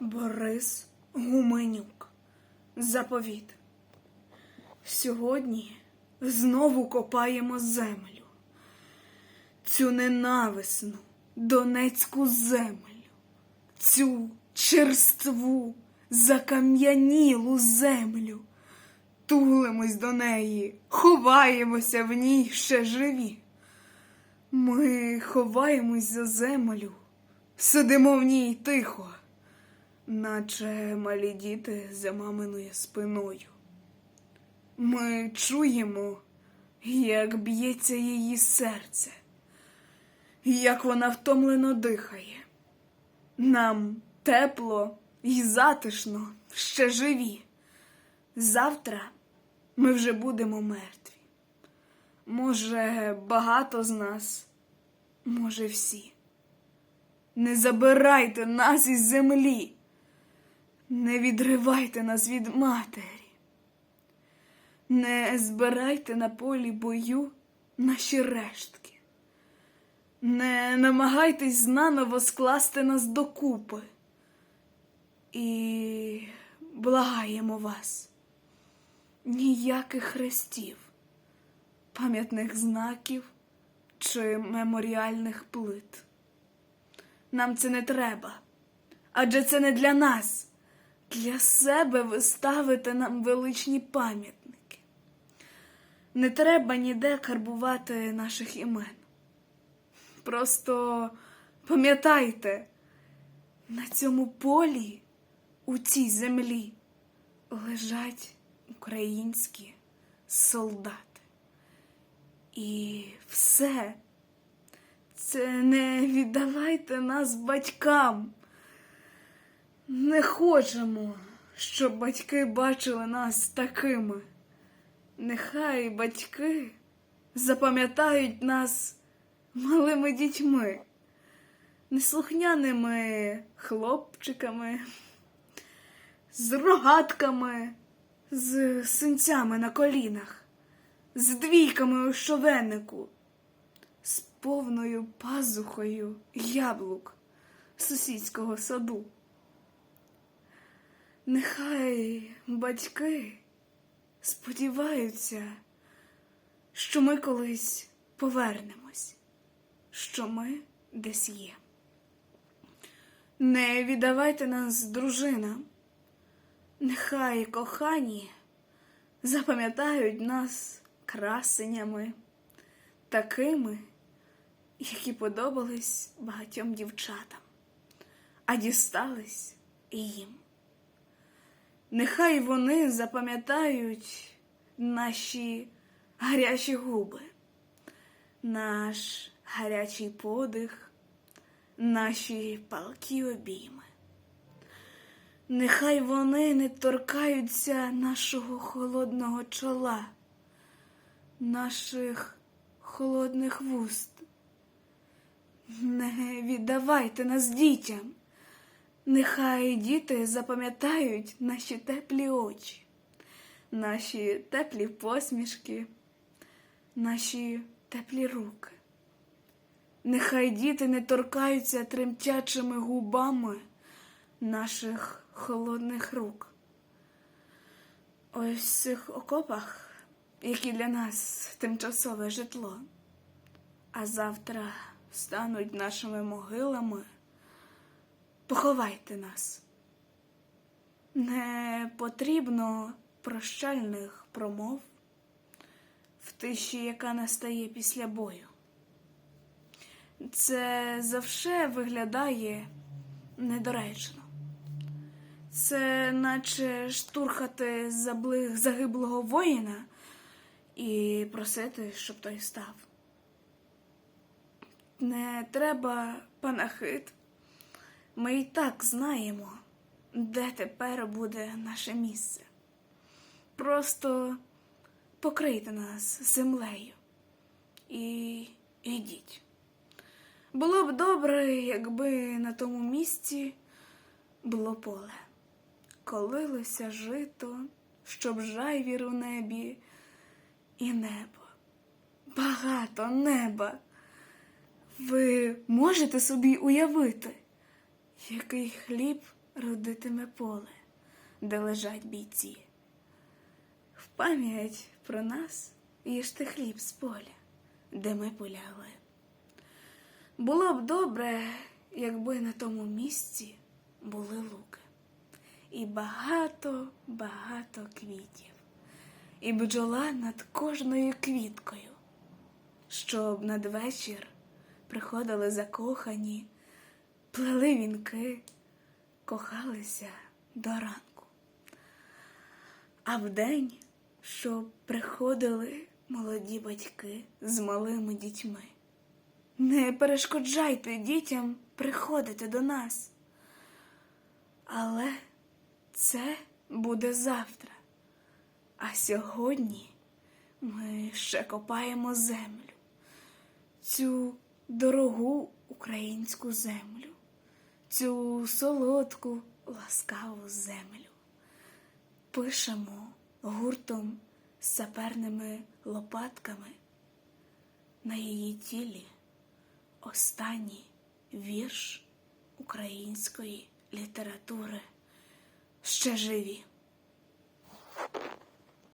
Борис Гуменюк. Заповіт. Сьогодні знову копаємо землю. Цю ненависну донецьку землю, цю черству, закам'янілу землю. Тулимось до неї, ховаємося в ній ще живі. Ми ховаємось за землю, сидимо в ній тихо, наче малі діти за маминою спиною. Ми чуємо, як б'ється її серце, як вона втомлено дихає. Нам тепло і затишно ще живі. Завтра ми вже будемо мертві. Може, багато з нас, може, всі. Не забирайте нас із землі, не відривайте нас від матері, не збирайте на полі бою наші рештки, не намагайтесь знаново скласти нас докупи. І благаємо вас ніяких хрестів, пам'ятних знаків чи меморіальних плит. Нам це не треба, адже це не для нас. Для себе ви ставите нам величні пам'ятники. Не треба ніде карбувати наших імен. Просто пам'ятайте, на цьому полі, у цій землі, лежать українські солдати. І все. Це не віддавайте нас батькам. Не хочемо, щоб батьки бачили нас такими. Нехай батьки запам'ятають нас малими дітьми, неслухняними хлопчиками, з рогатками, з синцями на колінах, з двійками у шовеннику, з повною пазухою яблук сусідського саду. Нехай батьки сподіваються, що ми колись повернемось, що ми десь є. Не віддавайте нас дружинам, нехай кохані запам'ятають нас красенями, такими, які подобались багатьом дівчатам, а дістались і їм. Нехай вони запам'ятають наші гарячі губи, наш гарячий подих, наші палкі обійми. Нехай вони не торкаються нашого холодного чола, наших холодних вуст. Не віддавайте нас дітям. Нехай діти запам'ятають наші теплі очі, наші теплі посмішки, наші теплі руки. Нехай діти не торкаються тремтячими губами наших холодних рук. Ось в цих окопах, які для нас тимчасове житло, а завтра стануть нашими могилами. Поховайте нас. Не потрібно прощальних промов в тиші, яка настає після бою. Це завше виглядає недоречно. Це наче штурхати заблиг загиблого воїна і просити, щоб той став. Не треба панахид. Ми і так знаємо, де тепер буде наше місце. Просто покрийте нас землею і йдіть. Було б добре, якби на тому місці було поле, колилося жито, щоб жайвір у небі, і небо, багато неба. Ви можете собі уявити? Який хліб родитиме поле, де лежать бійці. В пам'ять про нас їжте хліб з поля, де ми полягли. Було б добре, якби на тому місці були луки, і багато, багато квітів, і бджола над кожною квіткою, щоб надвечір приходили закохані, плели вінки, кохалися до ранку. А вдень, щоб приходили молоді батьки з малими дітьми. Не перешкоджайте дітям приходити до нас. Але це буде завтра. А сьогодні ми ще копаємо землю, цю дорогу українську землю, цю солодку ласкаву землю. Пишемо гуртом з саперними лопатками на її тілі останній вірш української літератури ще живі.